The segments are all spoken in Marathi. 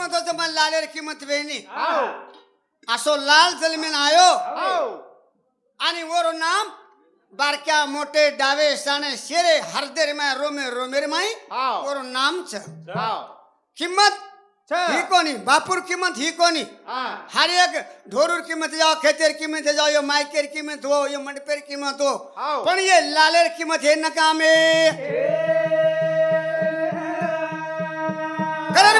किंमत होतं पण लालेर किंमत वेणी असो लाल जलमीन आयो. आणि वरून नाम बारक्या मोठे डावे साणे शेरे हरदेर माय रोमे रोमेर माई. वरून नाम छ. किंमत? छ. ही कोणी? बापूर किंमत? ही कोणी? हा. हर एक ढोरूर किंमत जाओ खेतेर किंमत जाओ ये मायकेर किंमत हो ये मंडपेर किंमत हो. पण ये लालेर किंमत हे नकामे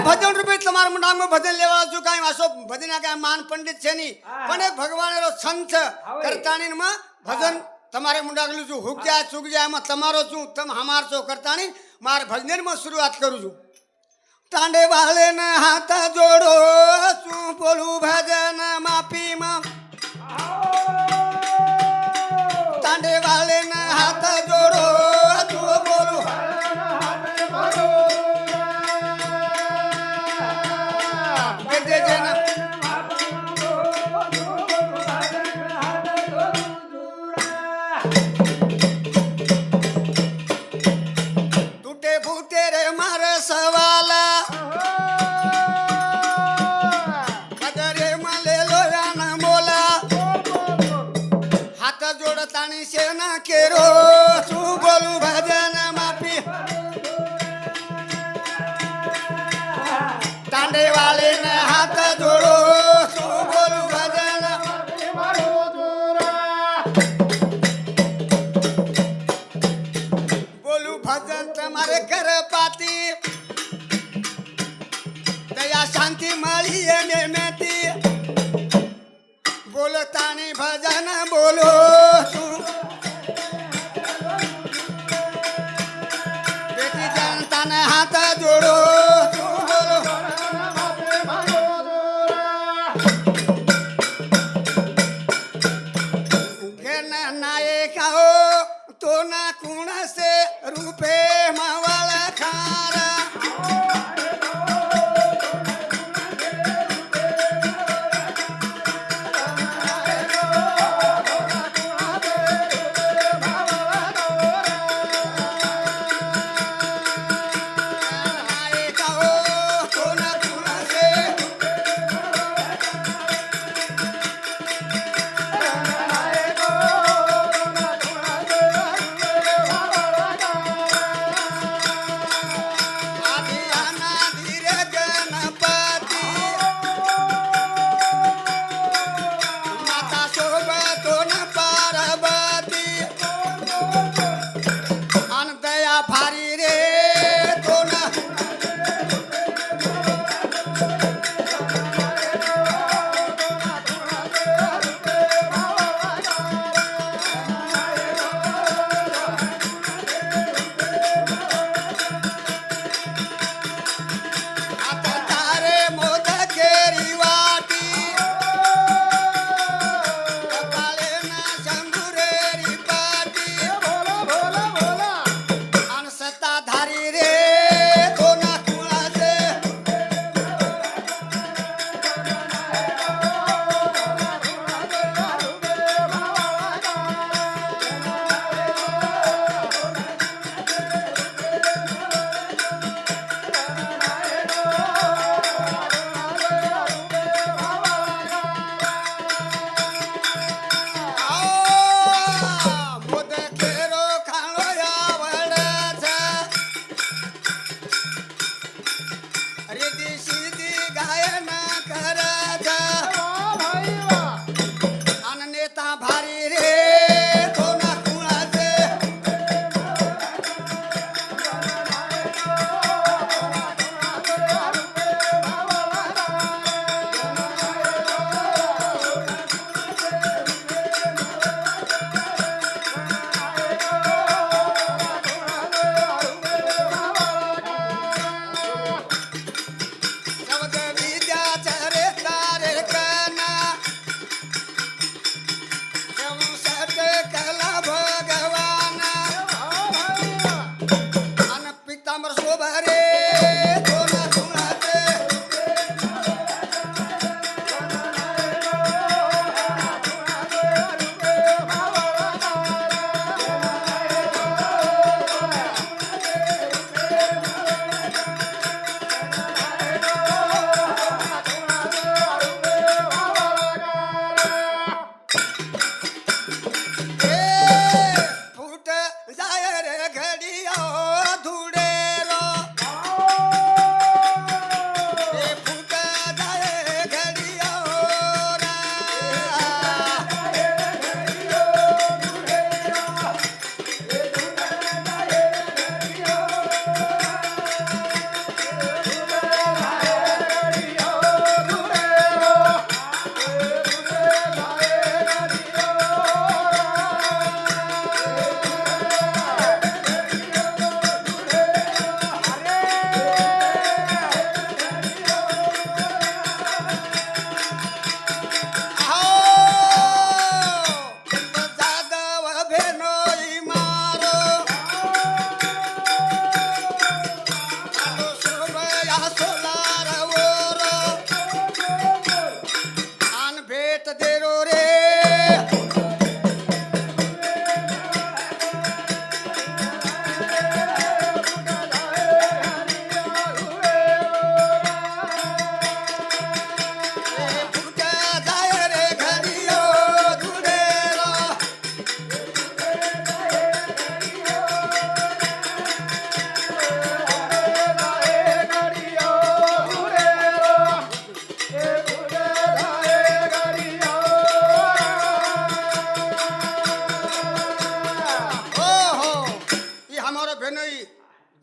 ભજન રૂપે તમારા મુંડામાં ભજન લેવા છું કઈ વાસો ભજન આ માન પંડિત છે નહીં. પણ એ ભગવાન એનો સંત કરતાણી માં ભજન તમારે મુંડાગલું છું. હુક જાય સુખ જાય એમાં તમારો છું તમે હમાર છો કરતાણી. મારે ભજનમાં શરૂઆત કરું છું. તાંડે વાળે ને હાથા જોડો શું બોલું ભજન માફીમાં? તાંડે વાલે ને હાથા જોડો ના બોલો.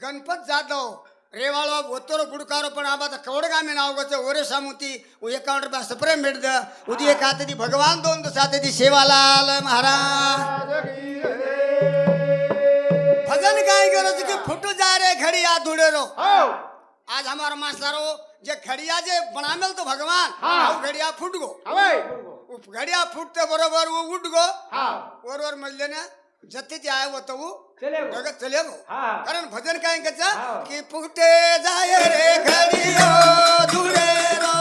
गणपत जाधव रेवाळो बोत्तोर बुडकार पण आबा कवडगा मी नाव गोच ओरे सामुती एका सप्रे मेड उदी एक हात दी भगवान दोन दस हात सेवा लाल महाराज. भजन काय गरज की फुटू जा रे घडी या धुडे रो आज हमार मास्ला रो जे घडिया जे बनामेल तो भगवान घडिया फुटगो. घडिया फुटते बरोबर उठ गो बरोबर मजले ना जते जे आहे होतं वो चले गो. जगत चले हाँ. कारण भजन काय हाँ. की फुटे जाय रे घडियो धुडेरो वा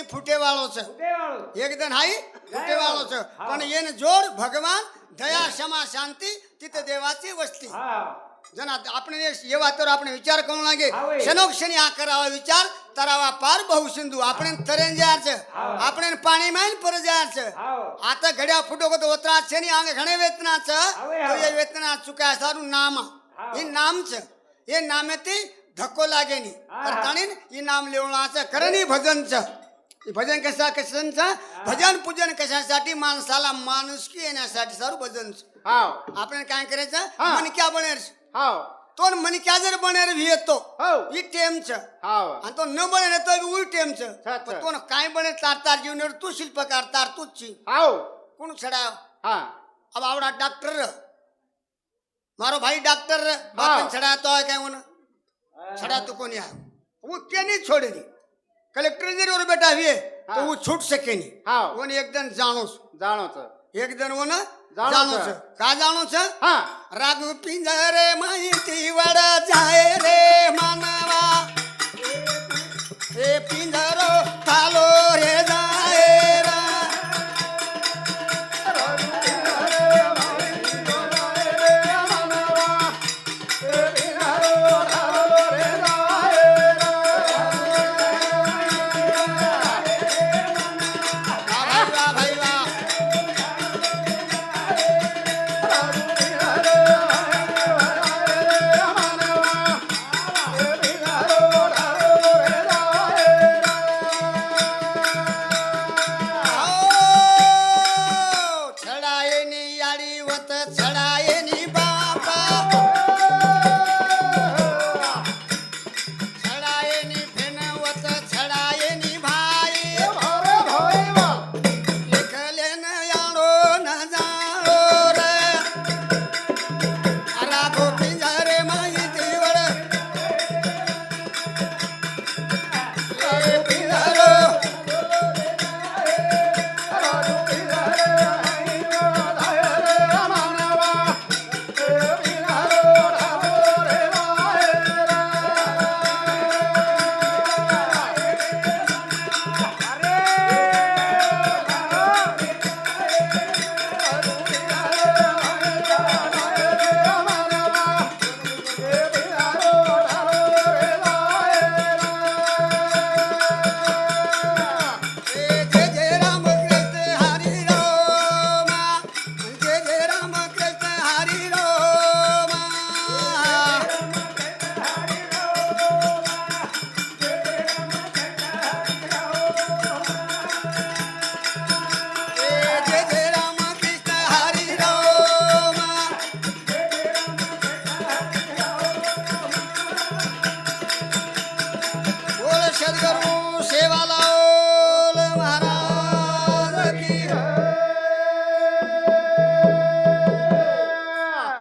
ની ફૂટે વાળો છે એકદમ હાઈ ફૂટે વાળો છે पण येन जोर भगवान दया क्षमा शांती तिथे देवाची वस्ती जना आपण येवा तर आपण विचार करू लागे क्षणोक्षणी हा करावा विचार તરાવા પાર બહુ સિંધુ આપણે તરેન જ્યાં છે આપણે પાણી માં પર જ્યાં છે આ તો ઘડ્યા ફૂટો તો ઓતરા છે ની આંગે ઘણે વેતના છે તો એ વેતના ચૂક્યા સારું નામ એ નામ છે એ નામેથી ધક્કો લાગે ની તણીને એ નામ લેવણા છે કરે ની ભજન છે भजन कसा कशांचा? भजन पूजन कशासाठी? माणसाला माणुसकी येण्यासाठी सर भजन. आपण काय करायचं? हा. मणक्या बनेर. हाव. तो मणक्या जर बनेर भी येतो हाव. आणि तो न बनेर येतो उल टेमच. तो काय बनेर? तार तार जीवनेर तू शिल्पकार तार तूच. छी कोण छडा अब आवडा डॉक्टर. र. मारो भाई डॉक्टर. र. छडा तो काय म्हणून? छडा तू कोणी आहे? त्यांनी छोडली કલેક્ટર જે રોડ બેટા આવીએ તો હું છૂટ શકે નહીં હા ઓને એકદમ જાણો છું જાણો છો એકદમ ઓને જાણો છે કા જાણો છે હા રાગ પિંજરે માહિતી વડા જાય રે મા